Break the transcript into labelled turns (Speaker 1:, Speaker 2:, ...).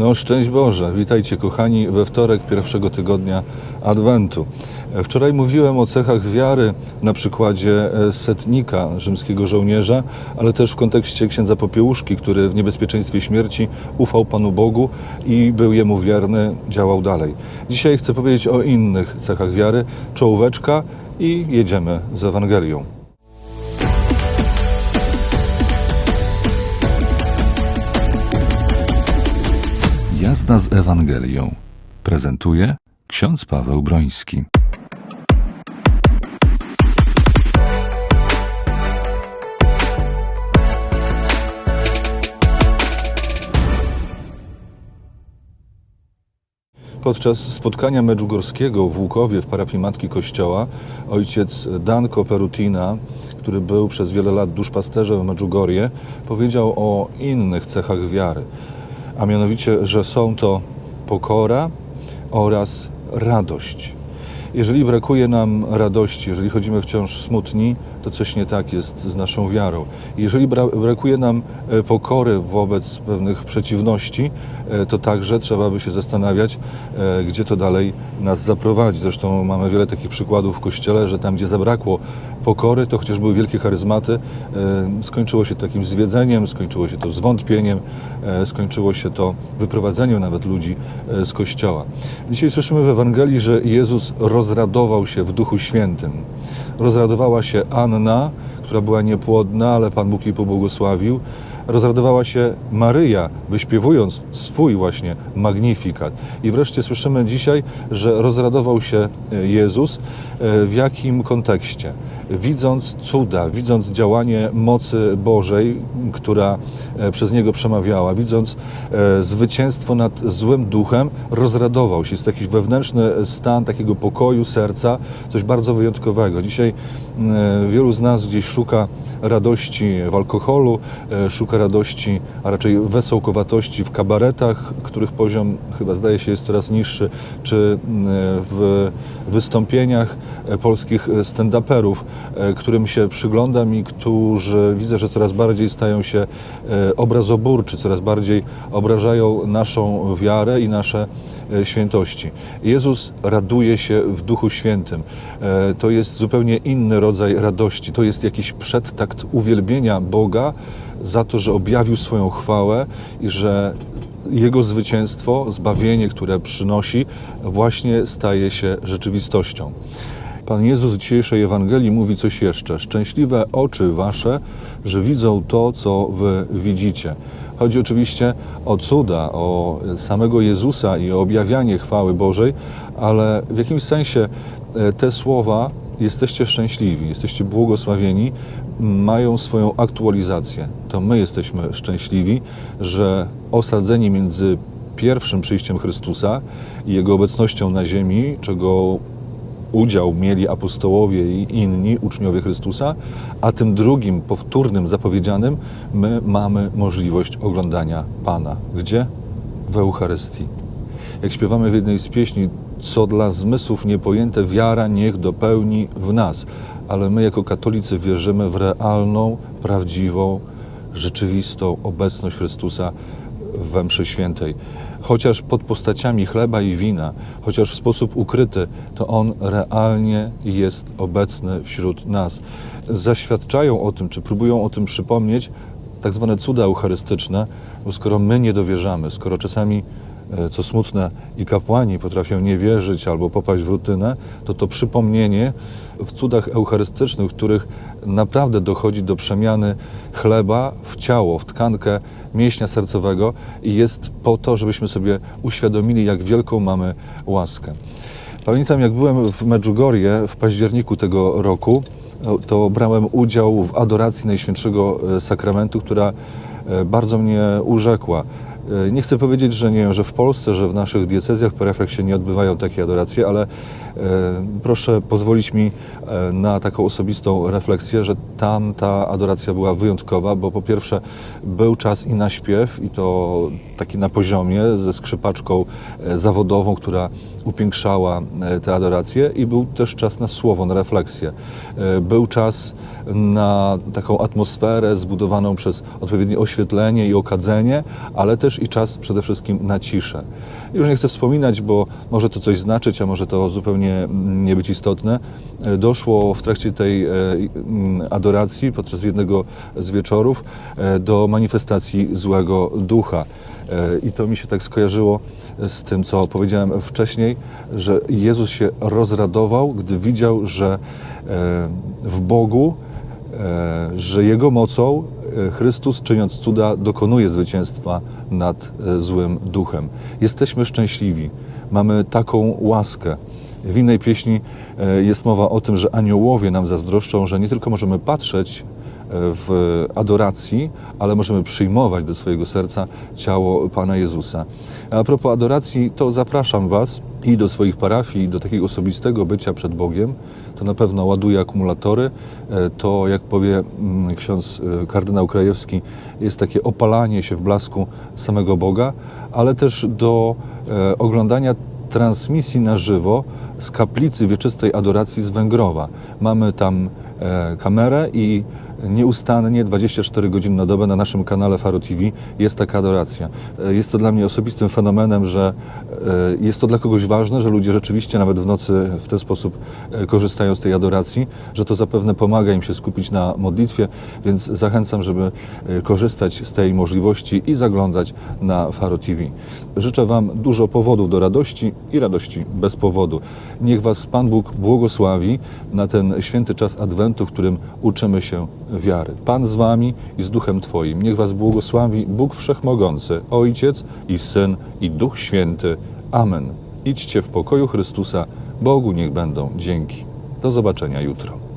Speaker 1: No szczęść Boże, witajcie kochani we wtorek pierwszego tygodnia Adwentu. Wczoraj mówiłem o cechach wiary na przykładzie e, setnika, rzymskiego żołnierza, ale też w kontekście księdza Popiełuszki, który w niebezpieczeństwie śmierci ufał Panu Bogu i był Jemu wierny, działał dalej. Dzisiaj chcę powiedzieć o innych cechach wiary, czołóweczka i jedziemy z Ewangelią. Jazda z Ewangelią prezentuje ksiądz Paweł Broński. Podczas spotkania Medjugorskiego w Łukowie w parafii Matki Kościoła ojciec Danko Perutina, który był przez wiele lat duszpasterzem w Medjugorje, powiedział o innych cechach wiary, a mianowicie, że są to pokora oraz radość. Jeżeli brakuje nam radości, jeżeli chodzimy wciąż smutni, to coś nie tak jest z naszą wiarą. Jeżeli bra- brakuje nam e, pokory wobec pewnych przeciwności, e, to także trzeba by się zastanawiać, e, gdzie to dalej nas zaprowadzi. Zresztą mamy wiele takich przykładów w Kościele, że tam, gdzie zabrakło pokory, to chociaż były wielkie charyzmaty, skończyło się takim zwiedzeniem, skończyło się to zwątpieniem, skończyło się to wyprowadzeniem nawet ludzi z Kościoła. Dzisiaj słyszymy w Ewangelii, że Jezus rozradował się w Duchu Świętym. Rozradowała się Anna, która była niepłodna, ale Pan Bóg jej pobłogosławił. Rozradowała się Maryja, wyśpiewując swój właśnie magnifikat. I wreszcie słyszymy dzisiaj, że rozradował się e, Jezus. E, W jakim kontekście? Widząc cuda, widząc działanie mocy Bożej, która e, przez Niego przemawiała, widząc zwycięstwo nad złym duchem, rozradował się. Jest jakiś wewnętrzny stan takiego pokoju serca, coś bardzo wyjątkowego. Dzisiaj wielu z nas gdzieś szuka radości w alkoholu, e, radości, a raczej wesołkowatości w kabaretach, których poziom chyba zdaje się jest coraz niższy, czy m, w wystąpieniach e, polskich stand-uperów, e, którym się przyglądam i którzy widzę, że coraz bardziej stają się e, obrazoburczy, coraz bardziej obrażają naszą wiarę i nasze e, świętości. Jezus raduje się w Duchu Świętym. E, To jest zupełnie inny rodzaj radości. To jest jakiś przedtakt uwielbienia Boga za to, że objawił swoją chwałę i że jego zwycięstwo, zbawienie, które przynosi, właśnie staje się rzeczywistością. Pan Jezus w dzisiejszej Ewangelii mówi coś jeszcze. Szczęśliwe oczy wasze, że widzą to, co wy widzicie. Chodzi oczywiście o cuda, o samego Jezusa i o objawianie chwały Bożej, ale w jakimś sensie e, te słowa jesteście szczęśliwi, jesteście błogosławieni, mają swoją aktualizację. To my jesteśmy szczęśliwi, że osadzeni między pierwszym przyjściem Chrystusa i Jego obecnością na ziemi, czego udział mieli apostołowie i inni uczniowie Chrystusa, a tym drugim, powtórnym, zapowiedzianym, my mamy możliwość oglądania Pana. Gdzie? W Eucharystii. Jak śpiewamy w jednej z pieśni, co dla zmysłów niepojęte wiara niech dopełni w nas. Ale my jako katolicy wierzymy w realną, prawdziwą, rzeczywistą obecność Chrystusa we mszy świętej. Chociaż pod postaciami chleba i wina, chociaż w sposób ukryty, to On realnie jest obecny wśród nas. Zaświadczają o tym, czy próbują o tym przypomnieć tak zwane cuda eucharystyczne, bo skoro my nie dowierzamy, skoro czasami co smutne, i kapłani potrafią nie wierzyć albo popaść w rutynę, to to przypomnienie w cudach eucharystycznych, w których naprawdę dochodzi do przemiany chleba w ciało, w tkankę mięśnia sercowego i jest po to, żebyśmy sobie uświadomili, jak wielką mamy łaskę. Pamiętam, jak byłem w Medjugorje w październiku tego roku, to brałem udział w adoracji Najświętszego e, Sakramentu, która e, bardzo mnie urzekła. E, Nie chcę powiedzieć, że nie że w Polsce, że w naszych diecezjach, parafiach się nie odbywają takie adoracje, ale e, proszę pozwolić mi e, na taką osobistą refleksję, że tam ta adoracja była wyjątkowa, bo po pierwsze był czas i na śpiew, i to taki na poziomie, ze skrzypaczką zawodową, która upiększała tę adorację, i był też czas na słowo, na refleksję. Był czas na taką atmosferę zbudowaną przez odpowiednie oświetlenie i okadzenie, ale też i czas przede wszystkim na ciszę. Już nie chcę wspominać, bo może to coś znaczyć, a może to zupełnie mm, nie być istotne. E, Doszło w trakcie tej e, mm, adoracji, podczas jednego z wieczorów, e, do manifestacji złego ducha. I to mi się tak skojarzyło z tym, co powiedziałem wcześniej, że Jezus się rozradował, gdy widział, że w Bogu, że Jego mocą Chrystus, czyniąc cuda, dokonuje zwycięstwa nad e, złym duchem. Jesteśmy szczęśliwi, mamy taką łaskę. W innej pieśni e, jest mowa o tym, że aniołowie nam zazdroszczą, że nie tylko możemy patrzeć w adoracji, ale możemy przyjmować do swojego serca ciało Pana Jezusa. A propos adoracji, to zapraszam Was i do swoich parafii, i do takiego osobistego bycia przed Bogiem. To na pewno ładuje akumulatory. E, To, jak powie mm, ksiądz e, kardynał Krajewski, jest takie opalanie się w blasku samego Boga, ale też do e, oglądania transmisji na żywo z kaplicy wieczystej adoracji z Węgrowa. Mamy tam kamerę i nieustannie 24 godziny na dobę na naszym kanale Faro TV jest taka adoracja. E, Jest to dla mnie osobistym fenomenem, że e, jest to dla kogoś ważne, że ludzie rzeczywiście nawet w nocy w ten sposób e, korzystają z tej adoracji, że to zapewne pomaga im się skupić na modlitwie, więc zachęcam, żeby e, korzystać z tej możliwości i zaglądać na Faro TV. Życzę Wam dużo powodów do radości i radości bez powodu. Niech Was Pan Bóg błogosławi na ten święty czas Adwentu, w którym uczymy się wiary. Pan z Wami i z Duchem Twoim. Niech Was błogosławi Bóg Wszechmogący, Ojciec i Syn i Duch Święty. Amen. Idźcie w pokoju Chrystusa. Bogu niech będą dzięki. Do zobaczenia jutro.